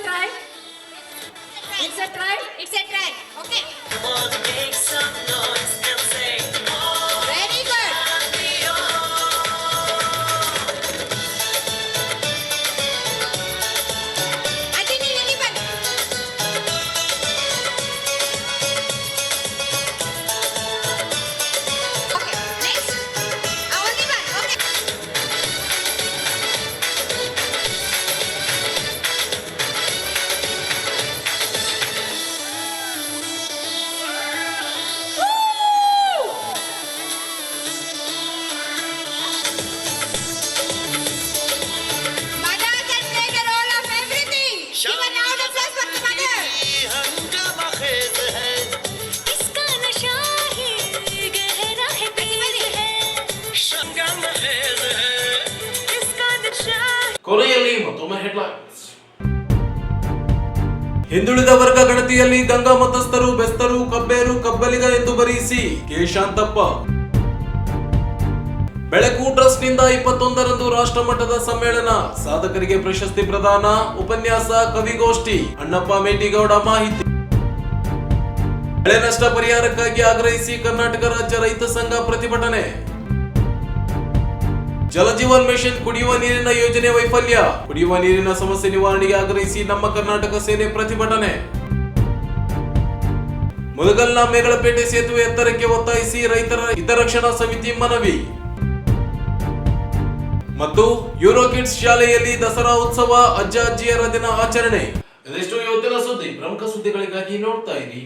a try? It's a try? It's a try. Okay. Very ಕೊನೆಯಲ್ಲಿ ಮತ್ತೊಮ್ಮೆ headlines ಹಿಂದುಳಿದ ವರ್ಗ ಗಣತಿಯಲ್ಲಿ ಗಂಗಾ ಮತಸ್ಥರು, ಬೆಸ್ತರು, ಕಬ್ಬೇರು, ಕಬ್ಬಲಿಗ ಎಂದು ಬರೆಯಿಸಿ K Shantappa ಬೆಳಕು ಟ್ರಸ್ಟ್ನಿಂದ ಇಪ್ಪತ್ತೊಂದರಂದು ರಾಷ್ಟ್ರ ಮಟ್ಟದ ಸಮ್ಮೇಳನ. ಸಾಧಕರಿಗೆ ಪ್ರಶಸ್ತಿ ಪ್ರದಾನ, ಉಪನ್ಯಾಸ, ಕವಿಗೋಷ್ಠಿ, ಅಣ್ಣಪ್ಪ ಮೇಟಿಗೌಡ ಮಾಹಿತಿ. ಬೆಳೆ ನಷ್ಟ ಪರಿಹಾರಕ್ಕಾಗಿ ಆಗ್ರಹಿಸಿ ಕರ್ನಾಟಕ ರಾಜ್ಯ ರೈತ ಸಂಘ ಪ್ರತಿಭಟನೆ. ಜಲಜೀವನ್ ಮಿಷನ್ ಕುಡಿಯುವ ನೀರಿನ ಯೋಜನೆ ವೈಫಲ್ಯ. ಕುಡಿಯುವ ನೀರಿನ ಸಮಸ್ಯೆ ನಿವಾರಣೆಗೆ ಆಗ್ರಹಿಸಿ ನಮ್ಮ ಕರ್ನಾಟಕ ಸೇನೆ ಪ್ರತಿಭಟನೆ. ಮುದಗಲ್ನ ಮೇಗಳಪೇಟೆ ಸೇತುವೆ ಎತ್ತರಕ್ಕೆ ಒತ್ತಾಯಿಸಿ ರೈತರ ಹಿತರಕ್ಷಣಾ ಸಮಿತಿ ಮನವಿ. ಮತ್ತು ಯೂರೋ ಕಿಡ್ಸ್ ಶಾಲೆಯಲ್ಲಿ ದಸರಾ ಉತ್ಸವ ಅಜ್ಜ ಅಜ್ಜಿಯರ ದಿನ ಆಚರಣೆ. ಇದಿಷ್ಟು ಇವತ್ತಿನ ಸುದ್ದಿ, ಪ್ರಮುಖ ಸುದ್ದಿಗಳಿಗಾಗಿ ನೋಡ್ತಾ ಇರಿ.